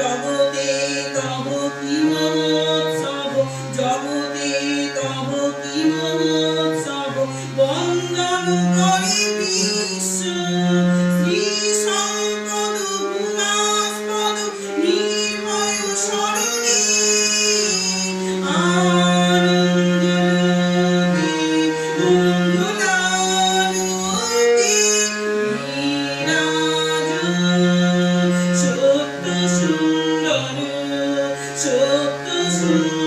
জগতে তব কি মম Senhor.